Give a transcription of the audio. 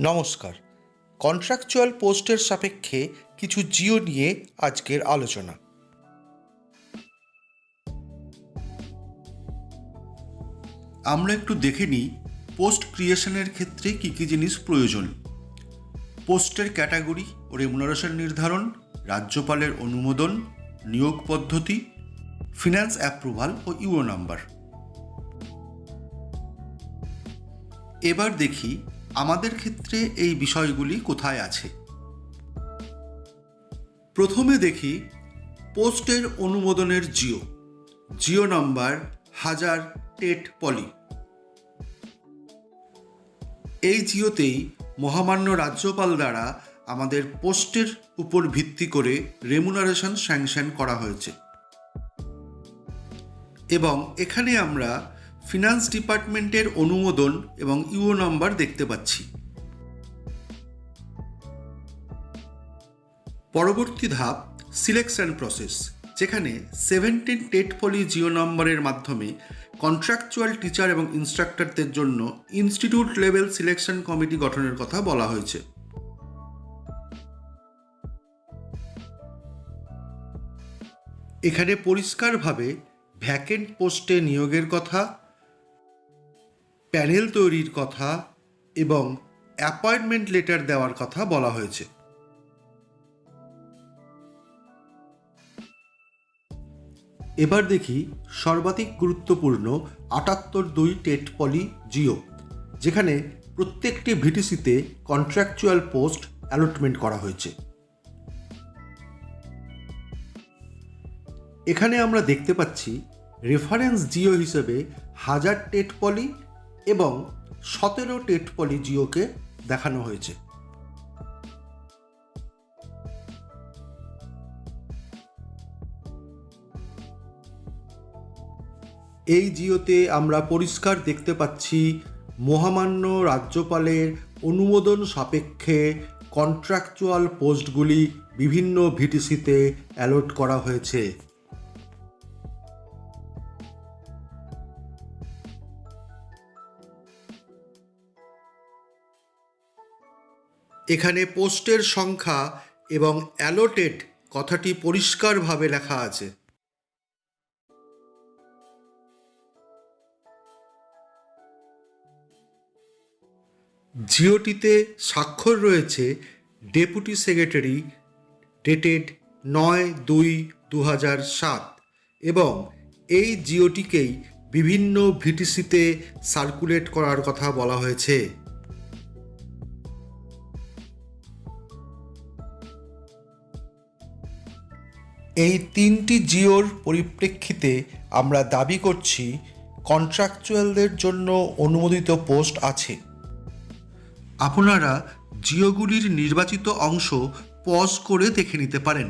নমস্কার। কন্ট্রাকচুয়াল পোস্টের সাপেক্ষে কিছু জিও নিয়ে আজকের আলোচনা। আমরা একটু দেখে নিই পোস্ট ক্রিয়েশনের ক্ষেত্রে কী কী জিনিস প্রয়োজন। পোস্টের ক্যাটাগরি ও রেমুনারেশন নির্ধারণ, রাজ্যপালের অনুমোদন, নিয়োগ পদ্ধতি ফিনান্স অ্যাপ্রুভাল ও ইউও নাম্বার এবার দেখি আমাদের ক্ষেত্রে এই বিষয়গুলি কোথায় আছে? প্রথমে দেখি পোস্টের অনুমোদনের G O. G O number হাজার টেট পলি। এই জিওতেই মহামান্য রাজ্যপাল দ্বারা আমাদের পোস্টের উপর ভিত্তি করে রেমুনারেশন স্যাংশন করা হয়েছে। এবং এখানে আমরা ফিনান্স ডিপার্টমেন্টের অনুমোদন এবং ইউও নাম্বার দেখতে পাচ্ছি। পরবর্তী ধাপ সিলেকশন প্রসেস যেখানে সেভেন্টিন টেট পলি জিও নম্বরের মাধ্যমে কন্ট্রাকচুয়াল টিচার এবং ইনস্ট্রাক্টরদের জন্য ইনস্টিটিউট লেভেল সিলেকশন কমিটি গঠনের কথা বলা হয়েছে। এখানে পরিষ্কারভাবে ভ্যাকেন্ট পোস্টে নিয়োগের কথা প্যানেল তৈরির কথা এবং অ্যাপয়েন্টমেন্ট লেটার দেওয়ার কথা বলা হয়েছে। এবার দেখি সর্বাধিক গুরুত্বপূর্ণ আটাত্তর দুই টেট পলি জিও, যেখানে প্রত্যেকটি ভিটিসিতে কন্ট্রাকচুয়াল পোস্ট অ্যালটমেন্ট করা হয়েছে। এখানে আমরা দেখতে পাচ্ছি রেফারেন্স জিও হিসেবে হাজার টেট পলি এবং সতেরো টেট পলি জিওকে দেখানো হয়েছে। এই জিওতে আমরা পরিষ্কার দেখতে পাচ্ছি মহামান্য রাজ্যপালের অনুমোদন সাপেক্ষে কন্ট্রাকচুয়াল পোস্টগুলি বিভিন্ন ভিটিসিতে অ্যালট করা হয়েছে। এখানে পোস্টের সংখ্যা এবং অ্যালোটেড কথাটি পরিষ্কারভাবে লেখা আছে। জিওটিতে স্বাক্ষর রয়েছে ডেপুটি সেক্রেটারি ডেটেড নয় দুই দু সাত এবং এই জিওটিকেই বিভিন্ন ভিটিসিতে সার্কুলেট করার কথা বলা হয়েছে। এই তিনটি জিওর পরিপ্রেক্ষিতে আমরা দাবি করছি কন্ট্রাকচুয়ালদের জন্য অনুমোদিত পোস্ট আছে। আপনারা জিওগুলির নির্বাচিত অংশ পজ করে দেখে নিতে পারেন।